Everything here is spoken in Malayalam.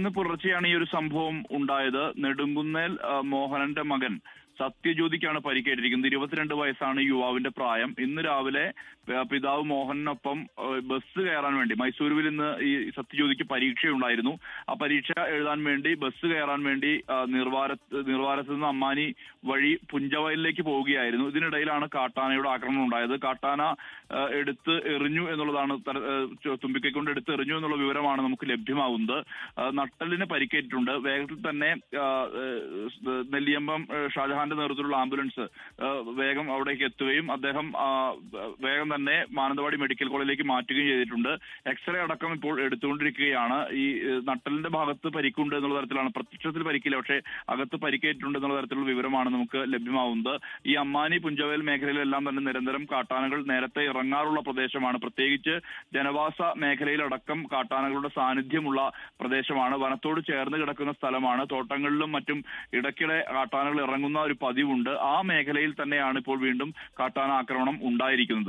ഇന്ന് പുലർച്ചെയാണ് ഈ ഒരു സംഭവം ഉണ്ടായത്. നെടുങ്കുന്നേൽ മോഹനന്റെ മകൻ സത്യജ്യോതിക്കാണ് പരിക്കേറ്റിരിക്കുന്നത്. ഇരുപത്തിരണ്ട് വയസ്സാണ് യുവാവിന്റെ പ്രായം. ഇന്ന് രാവിലെ പിതാവ് മോഹനൊപ്പം ബസ് കയറാൻ വേണ്ടി മൈസൂരുവിൽ ഇന്ന് ഈ സത്യജ്യോതിക്ക് പരീക്ഷയുണ്ടായിരുന്നു. ആ പരീക്ഷ എഴുതാൻ വേണ്ടി ബസ് കയറാൻ വേണ്ടി നിർവാര നിർവാരത്ത് നിർവാരത്ത് നിന്ന് അമ്മാനി വഴി പുഞ്ചവയലിലേക്ക് പോവുകയായിരുന്നു. ഇതിനിടയിലാണ് കാട്ടാനയുടെ ആക്രമണം ഉണ്ടായത്. കാട്ടാന എടുത്ത് എറിഞ്ഞു എന്നുള്ളതാണ് തുമ്പിക്കൈ കൊണ്ട് എടുത്ത് എറിഞ്ഞു എന്നുള്ള വിവരമാണ് നമുക്ക് ലഭ്യമാവുന്നത് നട്ടലിന് പരിക്കേറ്റിട്ടുണ്ട്. വേഗത്തിൽ തന്നെ നെല്ലിയമ്പം ഷാജഹാന്റെ നേതൃത്വത്തിലുള്ള ആംബുലൻസ് വേഗം അവിടേക്ക് എത്തുകയും അദ്ദേഹം വേഗം തന്നെ മാനന്തവാടി മെഡിക്കൽ കോളേജിലേക്ക് മാറ്റുകയും ചെയ്തിട്ടുണ്ട്. എക്സ്റേ അടക്കം ഇപ്പോൾ എടുത്തുകൊണ്ടിരിക്കുകയാണ്. ഈ നട്ടലിന്റെ ഭാഗത്ത് പരിക്കുണ്ട് എന്നുള്ള തരത്തിലാണ്. പ്രത്യക്ഷത്തിൽ പരിക്കില്ല പക്ഷേ അകത്ത് പരിക്കേറ്റിട്ടുണ്ട് എന്നുള്ള തരത്തിലുള്ള വിവരമാണ് നമുക്ക് ലഭ്യമാവുന്നത്. ഈ അമ്മാനി പുഞ്ചവയൽ മേഖലയിലെല്ലാം തന്നെ നിരന്തരം കാട്ടാനകൾ നേരത്തെ ഇറങ്ങാറുള്ള പ്രദേശമാണ്. പ്രത്യേകിച്ച് ജനവാസ മേഖലയിലടക്കം കാട്ടാനകളുടെ സാന്നിധ്യമുള്ള പ്രദേശമാണ്. വനത്തോട് ചേർന്ന് കിടക്കുന്ന സ്ഥലമാണ്. തോട്ടങ്ങളിലും മറ്റും ഇടയ്ക്കിടെ കാട്ടാനകൾ ഇറങ്ങുന്ന ഒരു പതിവുണ്ട്. ആ മേഖലയിൽ തന്നെയാണ് ഇപ്പോൾ വീണ്ടും കാട്ടാന ആക്രമണം ഉണ്ടായിരിക്കുന്നത്.